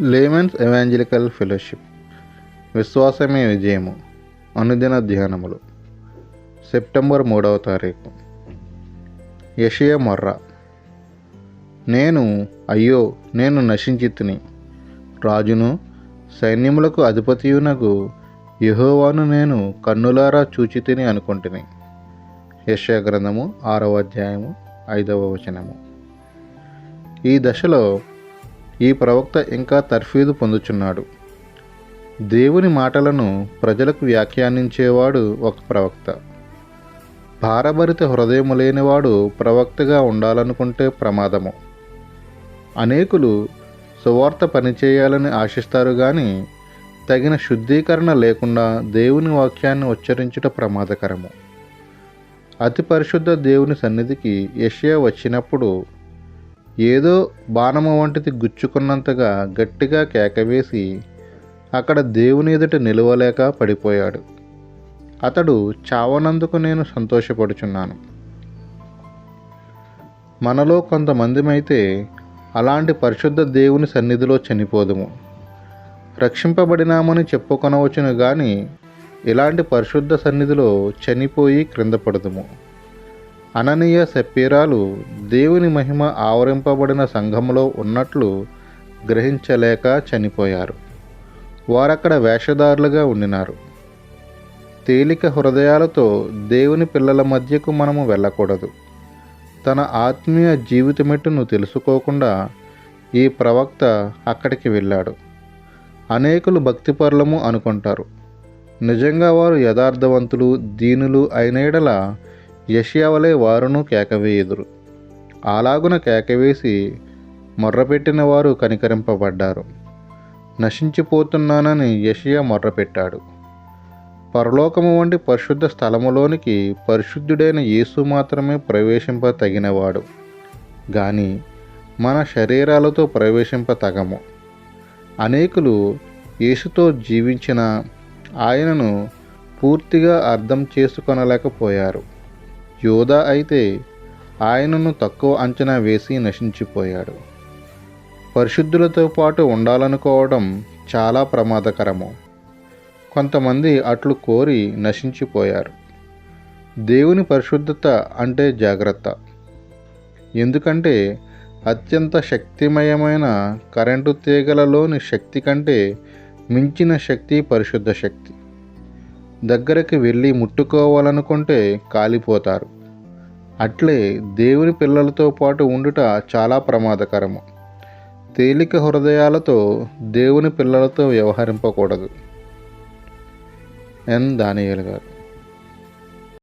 Laymen's evangelical fellowship. విశ్వాసమే విజయము. అనుదిన ధ్యానములు. September మూడవ తారీఖు. యషయ మొర్ర. నేను అయ్యో నేను నశించితిని. రాజును సైన్యములకు అధిపతియునకు యహోవాను నేను కన్నులారా చూచితిని అనుకుంటుని. యశయ గ్రంథము ఆరవ అధ్యాయము ఐదవ వచనము. ఈ దశలో ఈ ప్రవక్త ఇంకా తర్ఫీదు పొందుచున్నాడు. దేవుని మాటలను ప్రజలకు వ్యాఖ్యానించేవాడు ఒక ప్రవక్త. భారభరిత హృదయము లేనివాడు ప్రవక్తగా ఉండాలనుకుంటే ప్రమాదము. అనేకులు సువార్త పనిచేయాలని ఆశిస్తారు కానీ తగిన శుద్ధీకరణ లేకుండా దేవుని వాక్యాన్ని ఉచ్చరించుట ప్రమాదకరము. అతి పరిశుద్ధ దేవుని సన్నిధికి యష్యా వచ్చినప్పుడు ఏదో బాణము వంటిది గుచ్చుకున్నంతగా గట్టిగా కేకవేసి అక్కడ దేవుని ఎదుట నిలవలేక పడిపోయాడు. అతడు చావనందుకు నేను సంతోషపడుచున్నాను. మనలో కొంతమందిమైతే అలాంటి పరిశుద్ధ దేవుని సన్నిధిలో చనిపోదుము. రక్షింపబడినామని చెప్పుకొనవచ్చును కానీ ఇలాంటి పరిశుద్ధ సన్నిధిలో చనిపోయి క్రింద పడదుము. అననీయ సెప్పీరాలు దేవుని మహిమ ఆవరింపబడిన సంఘంలో ఉన్నట్లు గ్రహించలేక చనిపోయారు. వారక్కడ వేషధారులుగా ఉండినారు. తేలిక హృదయాలతో దేవుని పిల్లల మధ్యకు మనము వెళ్ళకూడదు. తన ఆత్మీయ జీవితమెట్టును తెలుసుకోకుండా ఈ ప్రవక్త అక్కడికి వెళ్ళాడు. అనేకులు భక్తిపరులము అనుకుంటారు. నిజంగా వారు యథార్థవంతులు దీనులు అయినేడల యష్యావలే వారును కేకవేయుదురు అలాగున కేకవేసి మొర్రపెట్టిన వారు కనికరింపబడ్డారు. నశించిపోతున్నానని యషియా మొర్రపెట్టాడు. పరలోకము వంటి పరిశుద్ధ స్థలములోనికి పరిశుద్ధుడైన యేసు మాత్రమే ప్రవేశింప తగినవాడు గాని మన శరీరాలతో ప్రవేశింప తగము అనేకులు యేసుతో జీవించిన ఆయనను పూర్తిగా అర్థం చేసుకొనలేకపోయారు. యోధా అయితే ఆయనను తక్కువ అంచనా వేసి నశించిపోయాడు. పరిశుద్ధులతో పాటు ఉండాలనుకోవడం చాలా ప్రమాదకరము. కొంతమంది అట్లు కోరి నశించిపోయారు. దేవుని పరిశుద్ధత అంటే జాగ్రత్త. ఎందుకంటే అత్యంత శక్తిమయమైన కరెంటు తీగలలోని శక్తి కంటే మించిన శక్తి పరిశుద్ధ శక్తి. దగ్గరికి వెళ్ళి ముట్టుకోవాలనుకుంటే కాలిపోతారు. అట్లే దేవుని పిల్లలతో పాటు ఉండుట చాలా ప్రమాదకరము. తేలిక హృదయాలతో దేవుని పిల్లలతో వ్యవహరింపకూడదు. ఎన్. దానియేలు గారు.